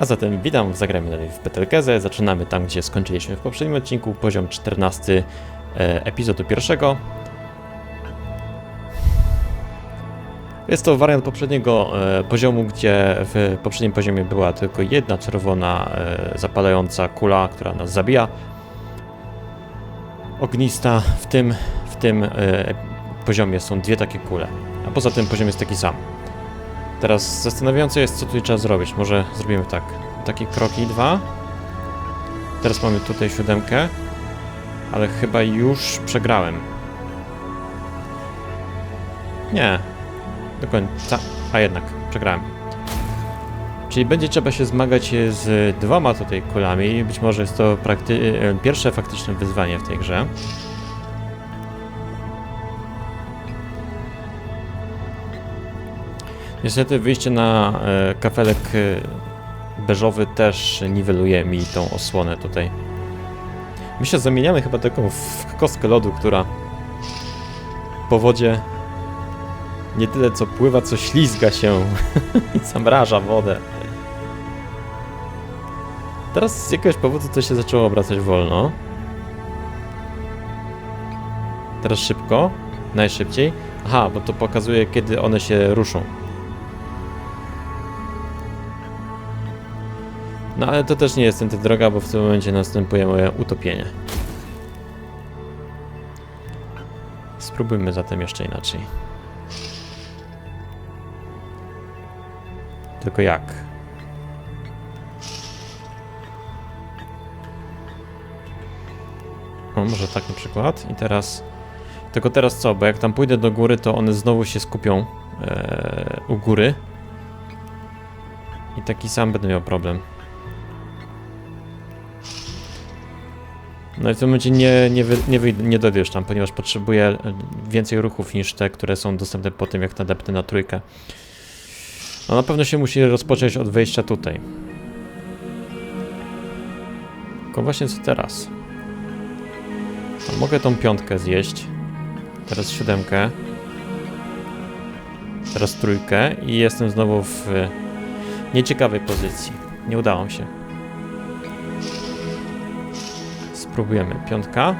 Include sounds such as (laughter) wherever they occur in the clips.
A zatem witam w Zagrajmy dalej w Petelkezę. Zaczynamy tam, gdzie skończyliśmy w poprzednim odcinku, poziom 14 e, epizodu pierwszego. Jest to wariant poprzedniego e, poziomu, gdzie w poprzednim poziomie była tylko jedna czerwona e, zapalająca kula, która nas zabija. Ognista. W tym, w tym e, poziomie są dwie takie kule, a poza tym poziom jest taki sam. Teraz zastanawiające jest, co tutaj trzeba zrobić. Może zrobimy tak. Takie kroki dwa. Teraz mamy tutaj siódemkę, ale chyba już przegrałem. Nie, do końca. A jednak, przegrałem. Czyli będzie trzeba się zmagać z dwoma tutaj kulami. Być może jest to e, pierwsze faktyczne wyzwanie w tej grze. Niestety wyjście na e, kafelek e, beżowy też niweluje mi tą osłonę tutaj. My się zamieniamy chyba taką w kostkę lodu, która po wodzie nie tyle co pływa, co ślizga się (laughs) i zamraża wodę. Teraz z jakiegoś powodu to się zaczęło obracać wolno. Teraz szybko, najszybciej. Aha, bo to pokazuje kiedy one się ruszą. No ale to też nie jest tędy droga, bo w tym momencie następuje moje utopienie. Spróbujmy zatem jeszcze inaczej. Tylko jak? O, może tak na przykład. I teraz... Tylko teraz co? Bo jak tam pójdę do góry, to one znowu się skupią e, u góry. I taki sam będę miał problem. No i w tym momencie nie, nie, wy, nie, wyjdę, nie dojdziesz tam, ponieważ potrzebuję e, więcej ruchów niż te, które są dostępne po tym, jak nadepnę na trójkę. No na pewno się musi rozpocząć od wejścia tutaj. Tylko właśnie co teraz? No, mogę tą piątkę zjeść. Teraz siódemkę. Teraz trójkę i jestem znowu w nieciekawej pozycji. Nie udało mi się. Spróbujemy. Piątka.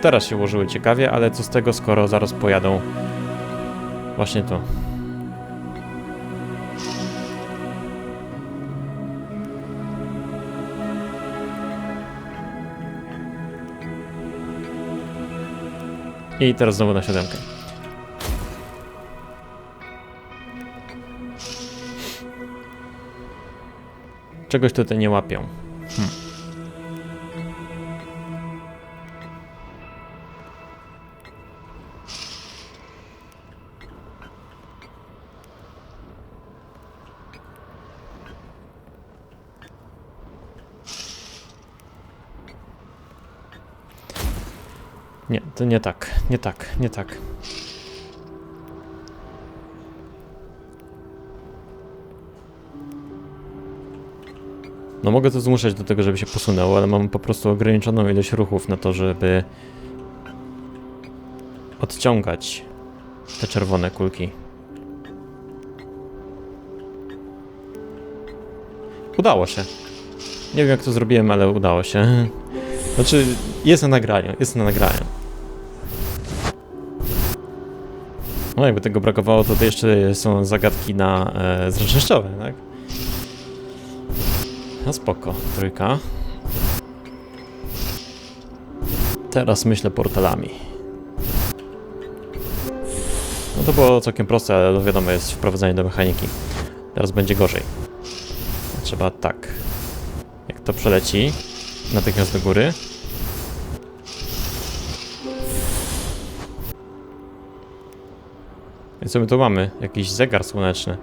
Teraz się ułożyły ciekawie, ale co z tego, skoro zaraz pojadą właśnie tu. I teraz znowu na siódemkę. Czegoś tutaj nie łapią. Hmm. Nie, to nie tak, nie tak, nie tak. No mogę to zmuszać do tego, żeby się posunęło, ale mam po prostu ograniczoną ilość ruchów na to, żeby odciągać te czerwone kulki. Udało się. Nie wiem jak to zrobiłem, ale udało się. Znaczy, jest na nagraniu, jest na nagraniu. No jakby tego brakowało, to, to jeszcze są zagadki na e, zręcznościowe, tak? No spoko, trójka. Teraz myślę portalami. No to było całkiem proste, ale no wiadomo, jest wprowadzenie do mechaniki. Teraz będzie gorzej. Trzeba tak. Jak to przeleci, natychmiast do góry. I co my tu mamy? Jakiś zegar słoneczny.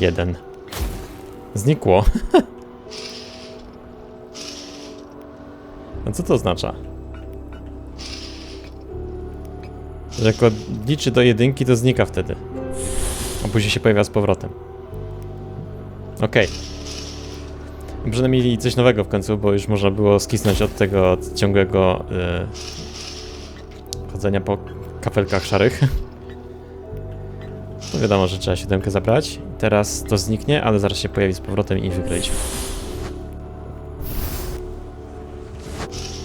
Jeden. Znikło. (laughs) A co to oznacza? Że jak liczy do jedynki, to znika wtedy. A później się pojawia z powrotem. Okej. Okay. Przynajmniej coś nowego w końcu, bo już można było skisnąć od tego od ciągłego yy, chodzenia po kafelkach szarych. To wiadomo, że trzeba siódemkę zabrać. Teraz to zniknie, ale zaraz się pojawi z powrotem i wykryć.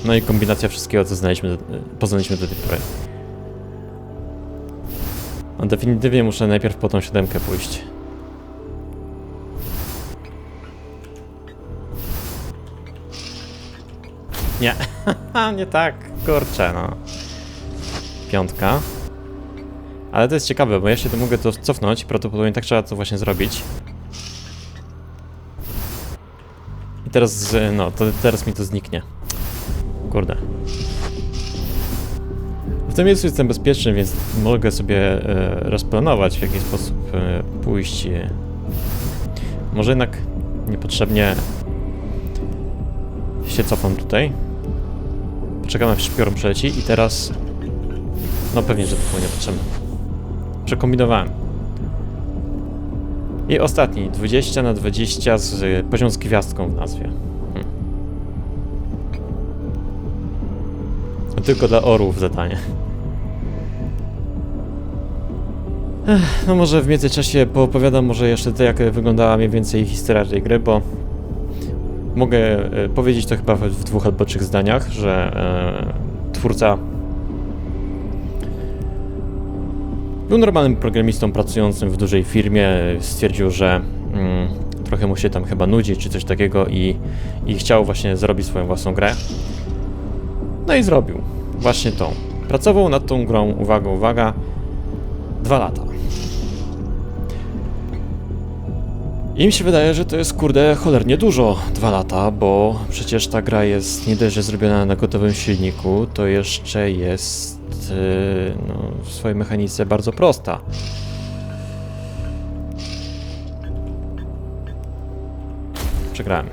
No i kombinacja wszystkiego, co znaliśmy, poznaliśmy do tej pory. No definitywnie muszę najpierw po tą siódemkę pójść. Nie, (laughs) nie tak, kurczę no. Piątka. Ale to jest ciekawe, bo ja się tu mogę to cofnąć prawdopodobnie tak trzeba to właśnie zrobić. I teraz, no, to teraz mi to zniknie. Kurde. W tym miejscu jestem bezpieczny, więc mogę sobie e, rozplanować w jaki sposób e, pójść. Może jednak niepotrzebnie się cofam tutaj. Poczekam aż szpior przeleci i teraz... No pewnie, że to było niepotrzebne. Przekombinowałem. I ostatni, 20 na 20 z y, poziom z gwiazdką w nazwie. Hmm. Tylko dla orłów zadanie. Ech, no może w międzyczasie poopowiadam może jeszcze to, jak wyglądała mniej więcej historia tej gry, bo mogę e, powiedzieć to chyba w dwóch albo trzech zdaniach, że e, twórca był normalnym programistą pracującym w dużej firmie, stwierdził, że mm, trochę mu się tam chyba nudzi czy coś takiego i, i chciał właśnie zrobić swoją własną grę. No i zrobił właśnie tą. Pracował nad tą grą, uwaga, uwaga, dwa lata. I mi się wydaje, że to jest kurde cholernie dużo, dwa lata, bo przecież ta gra jest nie dość, że zrobiona na gotowym silniku, to jeszcze jest yy, no, w swojej mechanice bardzo prosta. Przegrałem.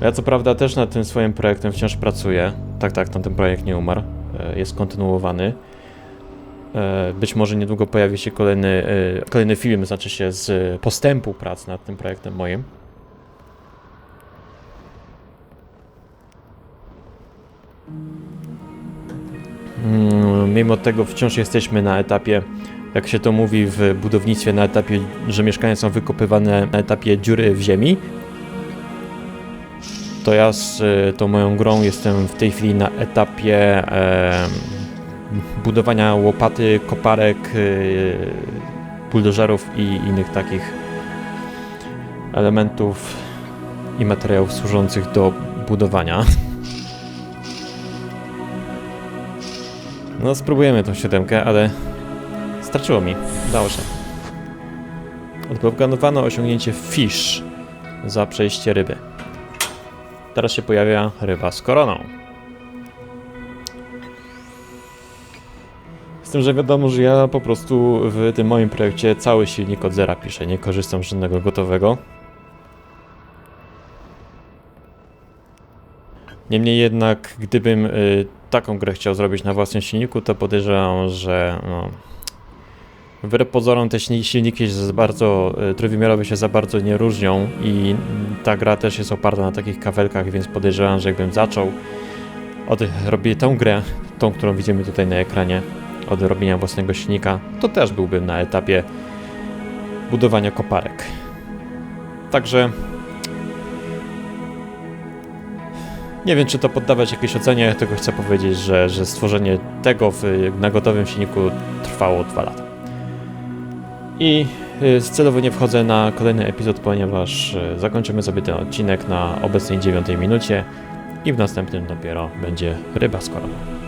Ja co prawda też nad tym swoim projektem wciąż pracuję. Tak, tak, tamten projekt nie umarł. e, Jest kontynuowany. E, Być może niedługo pojawi się kolejny, e, kolejny film, znaczy się z postępu prac nad tym projektem moim. Mm, Mimo tego wciąż jesteśmy na etapie, jak się to mówi w budownictwie, na etapie, że mieszkania są wykopywane na etapie dziury w ziemi. To ja z e, tą moją grą jestem w tej chwili na etapie e, budowania łopaty, koparek, yy, buldożerów i innych takich elementów i materiałów służących do budowania. No, spróbujemy tą siódemkę, ale starczyło mi. Udało się. Odblokowano osiągnięcie Fish za przejście ryby. Teraz się pojawia ryba z koroną. Z tym, że wiadomo, że ja po prostu w tym moim projekcie cały silnik od zera piszę, nie korzystam z żadnego gotowego. Niemniej jednak, gdybym y, taką grę chciał zrobić na własnym silniku, to podejrzewam, że no, wbrew pozorom te silni- silniki się za bardzo, y, trójwymiarowe się za bardzo nie różnią i ta gra też jest oparta na takich kafelkach, więc podejrzewam, że jakbym zaczął od robię tą grę, tą, którą widzimy tutaj na ekranie, od robienia własnego silnika, to też byłbym na etapie budowania koparek. Także nie wiem, czy to poddawać jakiejś ocenie, tylko chcę powiedzieć, że, że stworzenie tego w, na gotowym silniku trwało dwa lata. I y, celowo nie wchodzę na kolejny epizod, ponieważ y, zakończymy sobie ten odcinek na obecnej dziewiątej minucie i w następnym dopiero będzie ryba z koroną.